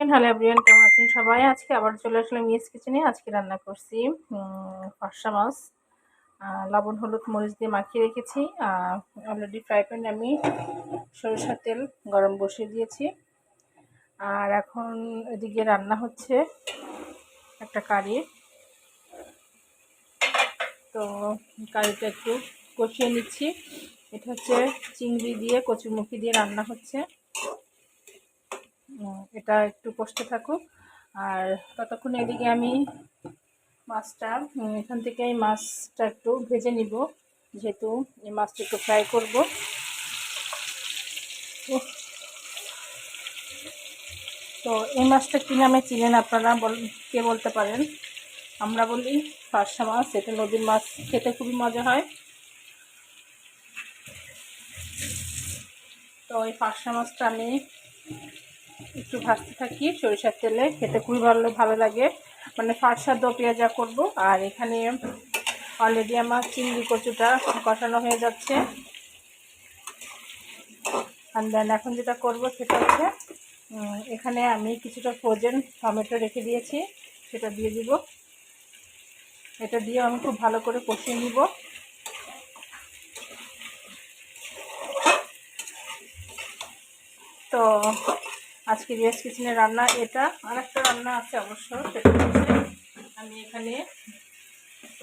Hello everyone কেমন আছেন সবাই? আজকে আবার চলে আসলাম মিস কিচেনে আজকে রান্না করছি ফর্সা মাছ লবণ, হলুদ, মরিচ দিয়ে মাখিয়ে রেখেছি। অলরেডি ফ্রাই প্যানে আমি সরিষার তেল গরম বসিয়ে দিয়েছি। আর এখন এদিকে রান্না হচ্ছে একটা কারি। তো কারিটা একটু কষিয়ে নিচ্ছি। এটা হচ্ছে চিংড়ি দিয়ে কচুরমুখি দিয়ে রান্না হচ্ছে। এটা একটু কষতে থাকুক। আর ততক্ষণ এদিকে আমি মাছটা এখান থেকে এই মাছটা একটু ভেজে নিব, যেহেতু এই মাছটা একটু ফ্রাই করব। তো এই মাছটা কী নামে চিনেন আপনারা? বল, কে বলতে পারেন? আমরা বলি ফার্সা মাছ, এটা নদীর মাছ, খেতে খুবই মজা হয়। তো এই ফার্সা মাছটা আমি একটু ভাজতে থাকি, সরিষার তেলে। খেতে খুবই ভালো ভালো লাগে। মানে ফার্সা দো পেঁয়াজা করব। আর এখানে অলরেডি আমার চিংড়ি কচুটা কষানো হয়ে যাচ্ছে। আর দেন এখন যেটা করব সেটা হচ্ছে এখানে আমি কিছুটা ফ্রোজেন টমেটো রেখে দিয়েছি। সেটা দিয়ে দিব। এটা দিয়ে আমি খুব ভালো করে কষিয়ে নিব। তো আজকে রিয়াজ কিচেনের রান্না, এটা আর একটা রান্না আছে অবশ্য, সেটা আমি এখানে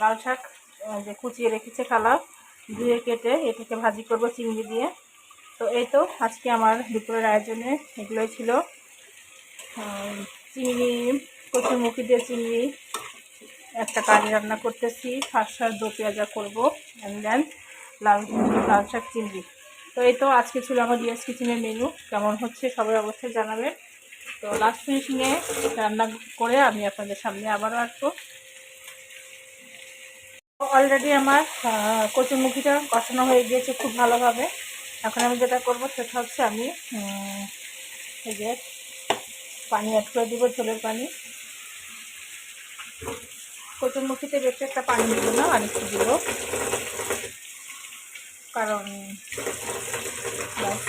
লাল শাক যে কুচিয়ে রেখেছে খালা ধুয়ে কেটে এটাকে ভাজি করব চিংড়ি দিয়ে। তো এই তো আজকে আমার দুপুরের আয়োজনে এগুলোই ছিল। চিংড়ি কচুরমুখি দিয়ে চিংড়ি, একটা কারি রান্না করতেছি ফার্সার দো পেঁয়াজা করব অ্যান্ড দেন লাল লাল শাক, চিংড়ি। তো এই তো আজকে ছিল আমার ডিএস কিচেনের মেনু কেমন হচ্ছে সবাই অবশ্যই জানাবেন। তো লাস্ট ফিনিশিংয়ে রান্না করে আমি আপনাদের সামনে আবারও আসব। অলরেডি আমার আহ, কচুরমুখিটা কষানো হয়ে গিয়েছে খুব ভালোভাবে। এখন আমি যেটা করব সেটা হচ্ছে আমি এই যে পানি অ্যাড করে দিব ঝোলের পানি। কচুরমুখিতে বেশি একটা পানি দিব না আর একটু দিব। কারণ ব্যাস,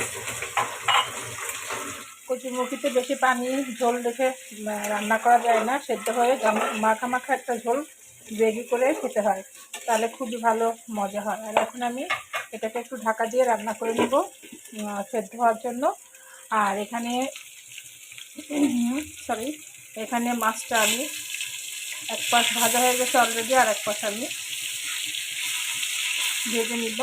কচুরমুখিতে বেশি পানি ঝোল রেখে রান্না করা যায় না। সেদ্ধ হয়ে মাখা মাখা একটা ঝোল রেডি করে খেতে হয়। তাহলে খুবই ভালো মজা হয়। আর এখন আমি এটাকে একটু ঢাকা দিয়ে রান্না করে নেব সেদ্ধ হওয়ার জন্য। আর এখানে সরি এখানে মাছটা আমি এক পাশ ভাজা হয়ে গেছে অলরেডি আর এক পাশ আমি ভেজে নিব।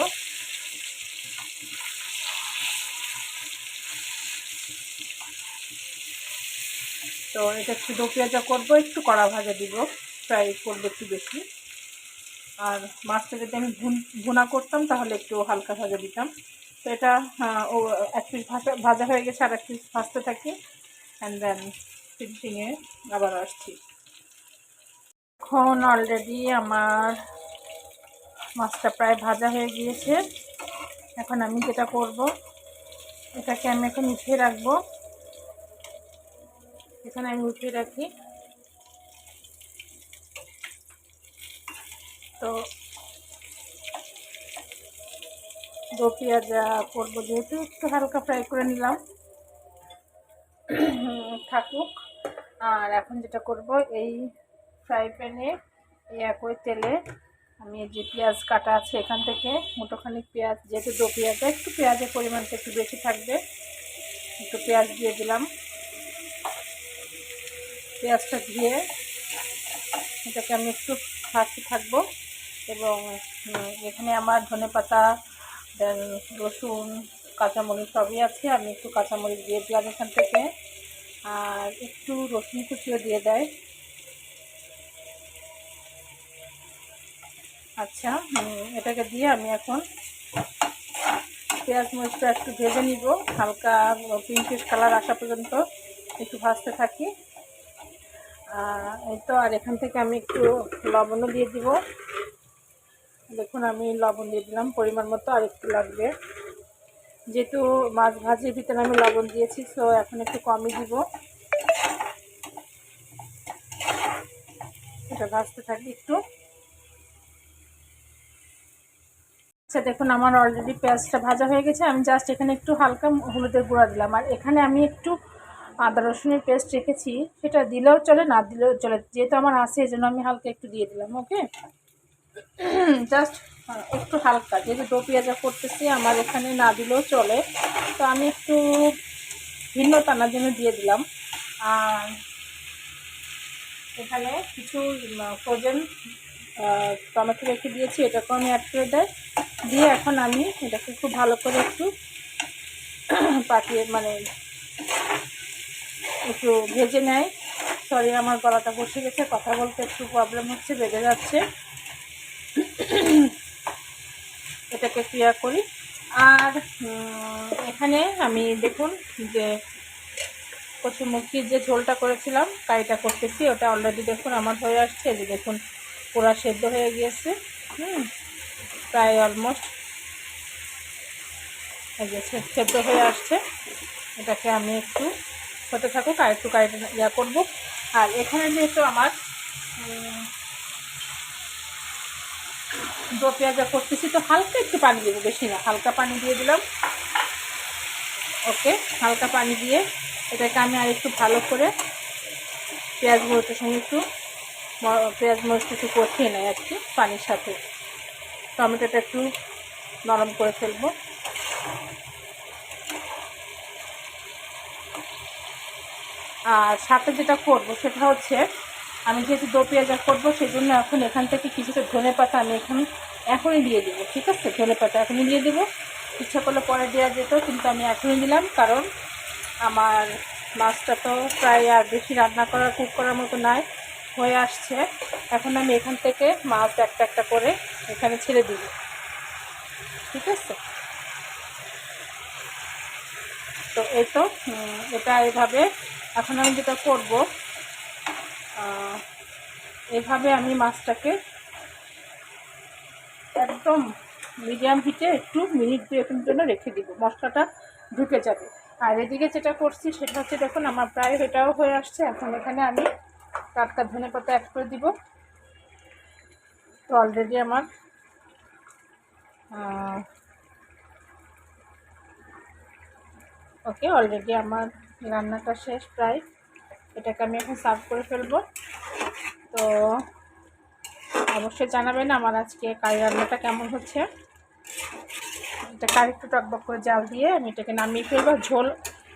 তো এটা একটু দো পেঁয়াজা করব, একটু কড়া ভাজা দিব, ফ্রাই করব একটু বেশি। আর মাছটা যদি আমি ভুনা করতাম, তাহলে একটু হালকা ভাজা দিতাম। তো এটা ও, এক পিস ভাজা ভাজা হয়ে গেছে আর এক পিস ভাজতে থাকি। অ্যান্ড দেন ফিনিশিংয়ে আবার আসছি। এখন অলরেডি আমার মাছটা প্রায় ভাজা হয়ে গিয়েছে। এখন আমি যেটা করব, এটাকে আমি এখন উঠিয়ে রাখব। এখানে আমি উঠিয়ে রাখি। তো দো পেঁয়াজা করব যেহেতু একটু হালকা ফ্রাই করে নিলাম। থাকুক। আর এখন যেটা করব, এই ফ্রাই প্যানে এই একই তেলে আমি যে পেঁয়াজ কাটা আছে এখান থেকে মুটোখানি পেঁয়াজ, যেহেতু দো পেঁয়াজা একটু পেঁয়াজের পরিমাণটা একটু বেশি থাকবে, একটু পেঁয়াজ দিয়ে দিলাম। পেঁয়াজটা দিয়ে এটাকে আমি একটু ভাজতে থাকব এবং এখানে আমার ধনে পাতা, দেন রসুন, কাঁচামরিচ সবই আছে। আমি একটু কাঁচামরিচ দিয়ে দিলাম এখান থেকে। আর একটু রসুন কুচিও দিয়ে দেয়। আচ্ছা এটাকে দিয়ে আমি এখন পেঁয়াজ মরিচটা একটু ভেজে নিব। হালকা পিঙ্কিশ কালার আসা পর্যন্ত একটু ভাজতে থাকি। এই তো, আর এখান থেকে আমি একটু লবণও দিয়ে দিব। দেখুন, আমি লবণ দিয়ে দিলাম, পরিমাণ মতো আর একটু লাগবে। যেহেতু মাছ ভাজির ভিতরে আমি লবণ দিয়েছি, তো এখন একটু কমই দিব। এটা ভাজতে থাকি একটু। আচ্ছা দেখুন, আমার অলরেডি পেঁয়াজটা ভাজা হয়ে গেছে। আমি জাস্ট এখানে একটু হালকা হলুদের গুঁড়া দিলাম। আর এখানে আমি একটু আদা রসুনের পেস্ট রেখেছি, সেটা দিলেও চলে, না দিলেও চলে। যেহেতু আমার আছে, এই জন্য আমি হালকা একটু দিয়ে দিলাম ওকে জাস্ট একটু হালকা, যেহেতু দো পেঁয়াজা করতেছি, আমার এখানে না দিলেও চলে। তো আমি একটু ভিন্ন টানার জন্য দিয়ে দিলাম। আর এখানে কিছু ফ্রোজেন টমেটো রেখে দিয়েছি, এটাকেও আমি অ্যাড করে দেয় দিয়ে এখন আমি এটাকে খুব ভালো করে একটু পাকিয়ে মানে একটু ভেজে নেয়। সরি আমার গলাটা বসে গেছে। কথা বলতে একটু প্রবলেম হচ্ছে বেড়ে যাচ্ছে। এটাকে ক্রিয়া করি। আর এখানে আমি দেখুন যে কচুমুখির যে ঝোলটা করেছিলাম কাইটা করতেছি, ওটা অলরেডি দেখুন আমার হয়ে আসছে। যে দেখুন, পুরা সেদ্ধ হয়ে গিয়েছে। হুম, প্রায় অলমোস্ট সেদ্ধ হয়ে আসছে। এটাকে আমি একটু হতে থাকুক, আর একটু কাইটা ইয়া করব। আর এখানে যেহেতু আমার দো পেঁয়াজা করতেছি, তো হালকা একটু পানি দেবো, বেশি না, হালকা পানি দিয়ে দিলাম। ওকে, হালকা পানি দিয়ে এটাকে আমি আর একটু ভালো করে পেঁয়াজ মরিচের সঙ্গে একটু পেঁয়াজ মরিচটা একটু কষিয়ে নেয় আর কি, পানির সাথে। টমেটোটা একটু নরম করে ফেলব। আর সাথে যেটা করব সেটা হচ্ছে, আমি যেহেতু দো পেঁয়াজা করব সেই জন্য এখন এখান থেকে কিছুটা ধনে পাতা আমি এখন, এখনই দিয়ে দেবো, ঠিক আছে? ধনে পাতা এখনই দিয়ে দেবো। ইচ্ছা করলে পরে দেওয়া যেত, কিন্তু আমি এখনই দিলাম, কারণ আমার মাছটা তো প্রায় আর বেশি রান্না করার কুক করার মতো নাই, হয়ে আসছে। এখন আমি এখান থেকে মাছ একটা একটা করে এখানে ছেড়ে দিব, ঠিক আছে? তো এই তো এটা এভাবে এখন আমি যেটা করব এভাবে আমি মাছটাকে একদম মিডিয়াম হিটে একটু মিনিট দুয়েকের জন্য রেখে দিব, মশলাটা ঢুকে যাবে। আর এদিকে যেটা করছি সেটা হচ্ছে দেখুন, আমার প্রায় এটাও হয়ে আসছে। এখন এখানে আমি টাটকা ধনে পাতা অ্যাড করে দিব। তো অলরেডি আমার ওকে অলরেডি আমার রান্নাটা শেষ প্রায়। এটাকে আমি এখন সার্ভ করে ফেলব। তো অবশ্যই জানাবেন আমার আজকে কারি রান্নাটা কেমন হচ্ছে। এটাকে আরেকটু টকবক করে জাল দিয়ে আমি এটাকে নামিয়ে ফেলব। ঝোল,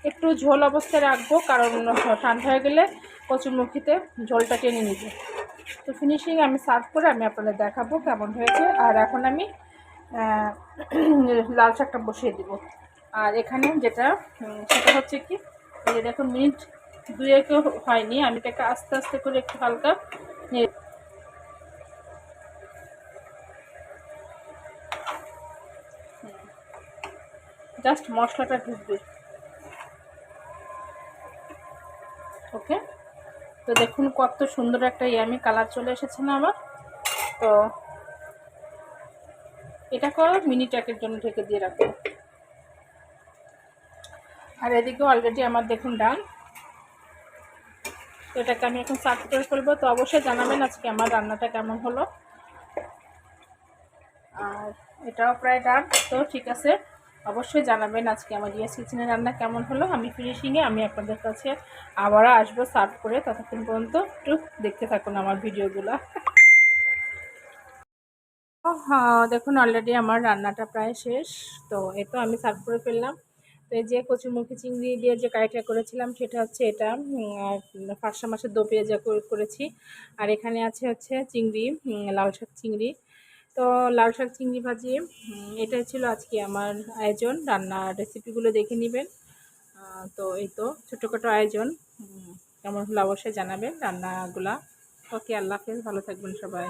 একটু ঝোল অবস্থায় রাখব, কারণ ঠান্ডা হয়ে গেলে কচুরমুখিতে ঝোলটা টেনে নিব। তো ফিনিশিং আমি সার্ভ করে আমি আপনাদের দেখাবো কেমন হয়েছে। আর এখন আমি লাল শাকটা বসিয়ে দিব। আর এখানে যেটা সেটা হচ্ছে কি যে দেখুন মিনিট দুয়েকেও হয়নি। আমি এটাকে আস্তে আস্তে করে একটু হালকা জাস্ট মশলাটা ঢুকবে। ওকে? তো দেখুন কত সুন্দর একটা ইয়ামি কালার চলে এসেছে না আমার তো এটাকে মিনিট একের জন্য ঢেকে দিয়ে রাখব আর এদিকে অলরেডি আমার দেখুন ডান তো এটাকে আমি এখন সার্ভ করে ফেলব। তো অবশ্যই জানাবেন আজকে আমার রান্নাটা কেমন হলো। আর এটাও প্রায় ডান তো ঠিক আছে, অবশ্যই জানাবেন আজকে আমার ইয়েস কিচেনের রান্না কেমন হলো। আমি ফিনিশিংয়ে আমি আপনাদের কাছে আবারও আসব সার্ভ করে ততক্ষণ পর্যন্ত। একটু দেখতে থাকুন আমার ভিডিওগুলো। হ্যাঁ দেখুন অলরেডি আমার রান্নাটা প্রায় শেষ। তো এ তো আমি সার্ভ করে ফেললাম। তো এই যে কচুরমুখী চিংড়ি দিয়ে যে কাইটা করেছিলাম, সেটা হচ্ছে এটা ফার্সা মাসের দো পেঁয়াজা করেছি। আর এখানে আছে হচ্ছে চিংড়ি লাল শাক চিংড়ি। তো লাল শাক চিংড়ি ভাজি এটাই ছিল আজকে আমার আয়োজন। রান্নার রেসিপিগুলো দেখে নেবেন। তো এই তো ছোটোখাটো আয়োজন। কেমন হলো অবশ্যই জানাবেন রান্নাগুলা। ওকে, আল্লাহ হাফেজ। ভালো থাকবেন সবাই।